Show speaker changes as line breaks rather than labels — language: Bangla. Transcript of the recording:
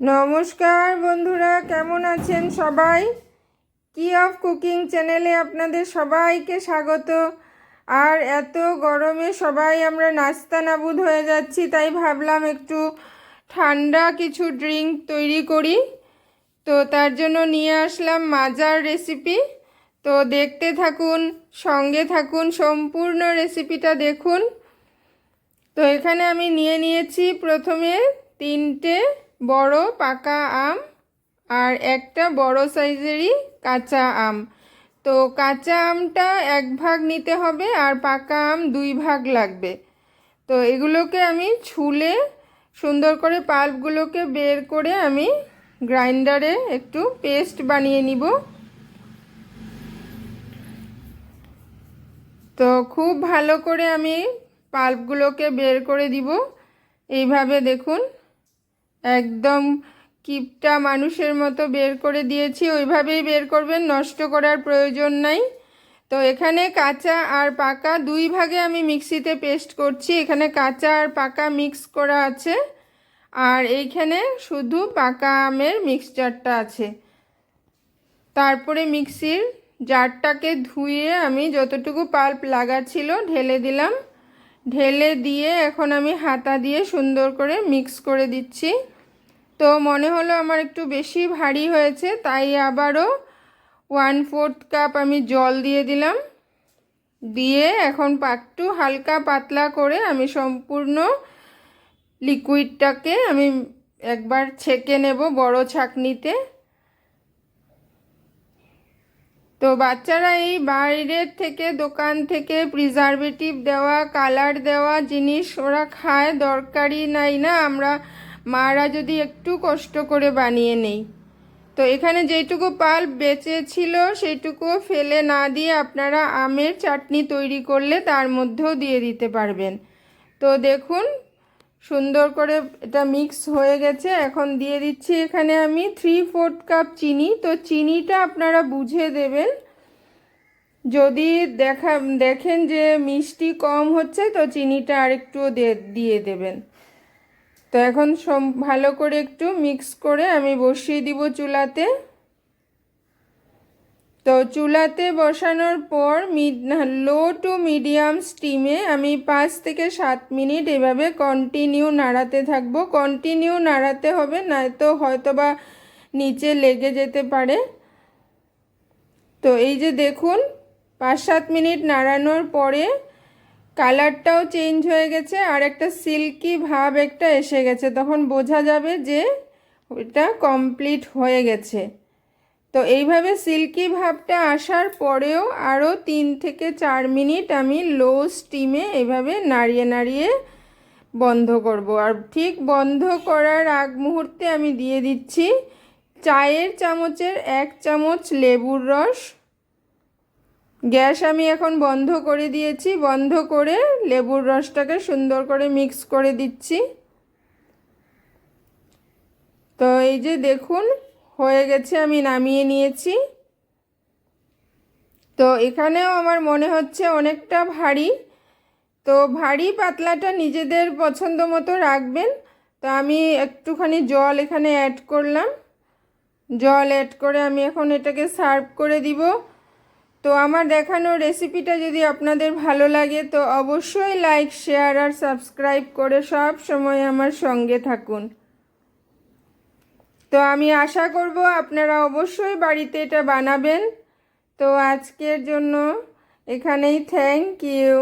নমস্কার বন্ধুরা, কেমন আছেন সবাই? কি অফ কুকিং চ্যানেলে আপনাদের সবাইকে স্বাগত। আর এত গরমে সবাই আমরা নাস্তা নাবুদ হয়ে যাচ্ছি, তাই ভাবলাম একটু ঠান্ডা কিছু ড্রিঙ্ক তৈরি করি। তো তার জন্য নিয়ে আসলাম মাজার রেসিপি। তো দেখতে থাকুন, সঙ্গে থাকুন, সম্পূর্ণ রেসিপিটা দেখুন। তো এখানে আমি নিয়ে নিয়েছি প্রথমে তিনটে বড় পাকা আম আর একটা বড় সাইজেরই কাঁচা আম। তো কাঁচা আমটা এক ভাগ নিতে হবে আর পাকা আম দুই ভাগ লাগবে। তো এগুলোকে আমি ছুলে সুন্দর করে পাল্পগুলোকে বের করে আমি গ্রাইন্ডারে একটু পেস্ট বানিয়ে নিব। তো খুব ভালো করে আমি পাল্পগুলোকে বের করে দিব। এইভাবে দেখুন একদম কিপটা মানুষের মতো বের করে দিয়েছি, ওইভাবেই বের করবেন, নষ্ট করার প্রয়োজন নাই। তো এখানে কাঁচা আর পাকা দুই ভাগে আমি মিক্সিতে পেস্ট করছি। এখানে কাঁচা আর পাকা মিক্স করা আছে, আর এইখানে শুধু পাকা আমের মিক্সচারটা আছে। তারপরে মিক্সির জারটাকে ধুয়ে আমি যতটুকু পাল্প লাগাচ্ছিল ঢেলে দিলাম। ঢেলে দিয়ে এখন আমি হাতা দিয়ে সুন্দর করে মিক্স করে দিচ্ছি। তো মনে হলো আমার একটু বেশি ভারী হয়েছে, তাই আবারও ওয়ান ফোর্থ কাপ আমি জল দিয়ে দিলাম। দিয়ে এখন একটু হালকা পাতলা করে আমি সম্পূর্ণ লিকুইডটাকে আমি একবার ছেঁকে নেব বড় ছাকনিতে। তো বাচ্চারা এই বাইরের থেকে, দোকান থেকে প্রিজারভেটিভ দেওয়া কালার দেওয়া জিনিস ওরা খায়, দরকারই নাই না। আমরা মারা যদি একটু কষ্ট করে বানিয়ে নেই। তো এখানে যেটুকু পাল বেঁচে ছিল, সেইটুকু ফেলে না দিয়ে আপনারা আমের চাটনি তৈরি করলে তার মধ্যেও দিয়ে দিতে পারবেন। তো দেখুন, সুন্দর করে এটা মিক্স হয়ে গেছে। এখন দিয়ে দিচ্ছি এখানে আমি থ্রি ফোর্থ কাপ চিনি। তো চিনিটা আপনারা বুঝে দেবেন। যদি দেখা, দেখেন যে মিষ্টি কম হচ্ছে, তো চিনিটা আরেকটু দিয়ে দেবেন। তো এখন ভালো করে একটু মিক্স করে আমি বসিয়ে দিব চুলাতে। তো চুলাতে বসানোর পর লো টু মিডিয়াম স্টিমে আমি পাঁচ থেকে সাত মিনিট এভাবে কন্টিনিউ নাড়াতে থাকব। কন্টিনিউ নাড়াতে হবে, নয়তো হয়তো বা নিচে লেগে যেতে পারে। তো এই যে দেখুন, পাঁচ সাত মিনিট নাড়ানোর পরে কালারটাও চেঞ্জ হয়ে গেছে আর একটা সিল্কি ভাব একটা এসে গেছে। তখন বোঝা যাবে যে এটা কমপ্লিট হয়ে গেছে। তো এইভাবে সিল্কি ভাবটা আসার পরেও আরও তিন থেকে চার মিনিট আমি লো স্টিমে এভাবে নাড়িয়ে নাড়িয়ে বন্ধ করব। আর ঠিক বন্ধ করার আগ মুহূর্তে আমি দিয়ে দিচ্ছি চায়ের চামচের এক চামচ লেবুর রস গ্যাস আমি এখন বন্ধ করে দিয়েছি, বন্ধ করে লেবুর রসটাকে সুন্দর করে মিক্স করে দিচ্ছি। তো এই যে দেখুন, হয়ে গেছে, আমি নামিয়ে নিয়েছি। তো এখানেও আমার মনে হচ্ছে অনেকটা ভারী। তো ভারী পাতলাটা নিজেদের পছন্দ মতো রাখবেন। তো আমি একটুখানি জল এখানে অ্যাড করলাম। জল অ্যাড করে আমি এখন এটাকে সার্ভ করে দিব। তো আমার দেখানো রেসিপিটা যদি আপনাদের ভালো লাগে, তো অবশ্যই লাইক শেয়ার আর সাবস্ক্রাইব করে সব সময় আমার সঙ্গে থাকুন। তো আমি আশা করব আপনারা অবশ্যই বাড়িতে এটা বানাবেন। তো আজকের জন্য এখানেই থ্যাংক ইউ